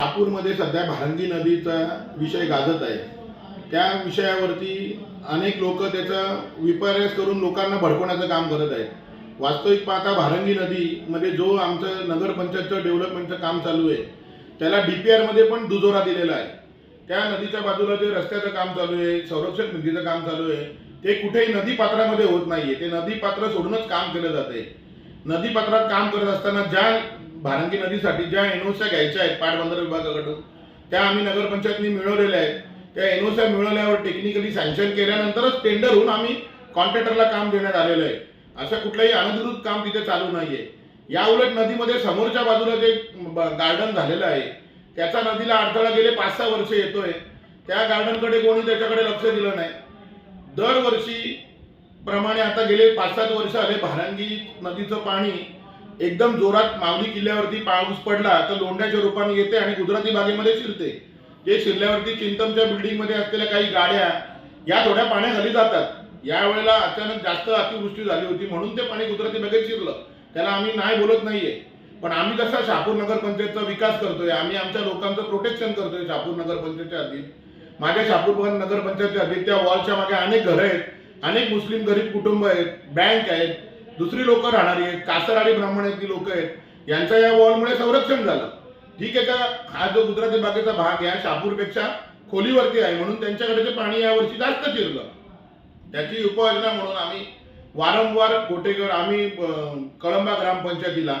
नागपूरमध्ये सध्या भारंगी नदीचा विषय गाजत आहे. त्या विषयावरती अनेक लोक त्याचा विपर्यास करून लोकांना भडकवण्याचं काम करत आहेत. वास्तविक पाहता भारंगी नदीमध्ये जो आमचं नगरपंचायतचं डेव्हलपमेंटचं काम चालू आहे त्याला डी पी आरमध्ये पण दुजोरा दिलेला आहे. त्या नदीच्या बाजूला जे रस्त्याचं काम चालू आहे संरक्षक निधीचं काम चालू आहे ते कुठेही नदीपात्रामध्ये होत नाहीये. ते नदीपात्र सोडूनच काम केलं जाते नदीपात्रात काम करत असताना ज्या भारंगी नदीसाठी ज्या एनओच्या घ्यायच्या आहेत पाटबंदर विभागाकडून त्या आम्ही नगरपंचायतनी मिळवलेल्या आहेत. त्या एनओच्या मिळवल्यावर टेक्निकली सँक्शन केल्यानंतरच टेंडर होऊन आम्ही कॉन्ट्रॅक्टरला काम देण्यात आलेलं आहे. असं कुठलंही अनधिकृत काम तिथे चालू नाहीये. या उलट नदीमध्ये समोरच्या बाजूला जे गार्डन झालेलं आहे त्याचा नदीला अडथळा गेले पाच सहा वर्ष येतोय. त्या गार्डनकडे कोणी त्याच्याकडे लक्ष दिलं नाही. दरवर्षी प्रमाणे आता गेले पाच सात वर्ष आले भारांगी नदीचं पाणी एकदम जोरात मावली किल्ल्यावरती पाऊस पडला तर लोंढ्याच्या रूपाने येते आणि गुजराती बागेमध्ये शिरते. जे शिरल्यावरती चिंतमच्या बिल्डिंगमध्ये असलेल्या काही गाड्या या थोड्या पाण्याखाली जातात. यावेळेला अचानक जास्त अतिवृष्टी झाली होती म्हणून ते पाणी गुजराती बागेत शिरलं. त्याला आम्ही नाही बोलत नाहीये. पण आम्ही कसा शहापूर नगरपंचायतचा विकास करतोय आम्ही आमच्या लोकांचं प्रोटेक्शन करतोय शहापूर नगरपंचायतच्या हद्दीत माझ्या शहापूर नगरपंचायतच्या हद्दीत त्या वॉलच्या मागे अनेक घरं आहेत. अनेक मुस्लिम गरीब कुटुंब आहेत बँक आहेत दुसरी लोक राहणारी आहेत कासरवाडी ब्राह्मण आहेत ती लोक आहेत. यांचा या वॉलमुळे संरक्षण झालं. ठीक आहे का? हा जो गुजराती बागेचा भाग आहे शापूरपेक्षा शहापूरपेक्षा खोलीवरती आहे म्हणून त्यांच्याकडे ते पाणी यावर्षी जास्त शिरलं त्याची उपाययोजना म्हणून आम्ही वारंवार कोटेकर आम्ही कळंबा ग्रामपंचायतीला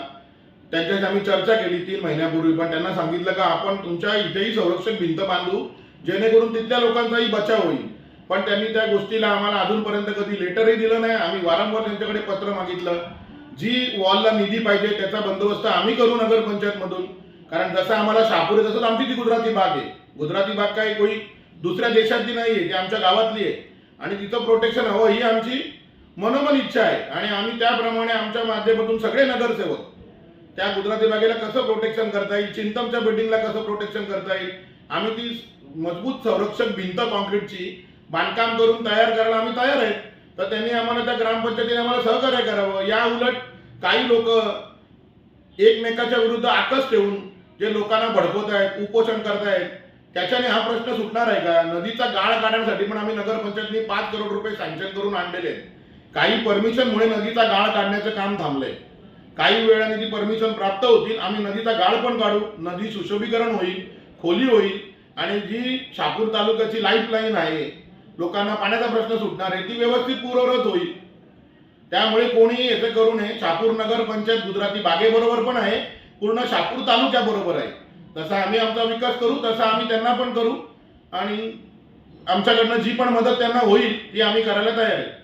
त्यांच्याशी आम्ही चर्चा केली तीन महिन्यापूर्वी. पण त्यांना सांगितलं का आपण तुमच्या इथेही संरक्षण भिंत बांधू जेणेकरून तिथल्या लोकांचाही बचाव होईल. पण त्यांनी त्या गोष्टीला आम्हाला अजूनपर्यंत कधी लेटरही दिलं नाही. आम्ही वारंवार त्यांच्याकडे पत्र मागितलं. जी वॉलला निधी पाहिजे त्याचा बंदोबस्त आम्ही करू नगरपंचायतमधून. कारण जसं आम्हाला शहापूर आहे तसंच आमची ती गुजराती बाग आहे. गुजराती बाग काही कोणी दुसऱ्या देशातली नाही आहे ती आमच्या गावातली आहे. आणि तिचं प्रोटेक्शन हवं ही आमची मनोमन इच्छा आहे. आणि आम्ही त्याप्रमाणे आमच्या माध्यमातून सगळे नगरसेवक त्या गुजराती बागेला कसं प्रोटेक्शन करता येईल चिंतमच्या बिल्डिंगला कसं प्रोटेक्शन करता येईल आम्ही ती मजबूत संरक्षक भिंत कॉन्क्रीटची बांधकाम करून तयार करायला आम्ही तयार आहेत. तर त्यांनी आम्हाला त्या ग्रामपंचायतीने आम्हाला सहकार्य करावं. या उलट काही लोक एकमेकाच्या विरुद्ध आकस ठेवून जे लोकांना भडकवत आहेत उपोषण करतायत त्याच्याने हा प्रश्न सुटणार आहे का? नदीचा गाळ काढण्यासाठी पण आम्ही नगरपंचायतनी पाच करोड रुपये सँक्शन करून आणलेले आहेत. काही परमिशनमुळे नदीचा गाळ काढण्याचं काम थांबलंय. काही वेळाने ती परमिशन प्राप्त होतील. आम्ही नदीचा गाळ पण काढू. नदी सुशोभीकरण होईल खोली होईल आणि जी शापूर तालुक्याची लाईफलाईन आहे लोकांना पाण्याचा प्रश्न सुटणार आहे ती व्यवस्थित पूर्ववत होईल. त्यामुळे कोणी याचं करू नये. शापूर नगर पंचायत गुजराती बागेबरोबर पण आहे. पूर्ण शापूर तालुक्याबरोबर आहे. तसा आम्ही आमचा विकास करू तसा आम्ही त्यांना पण करू. आणि आमच्याकडनं जी पण मदत त्यांना होईल ती आम्ही करायला तयार आहे.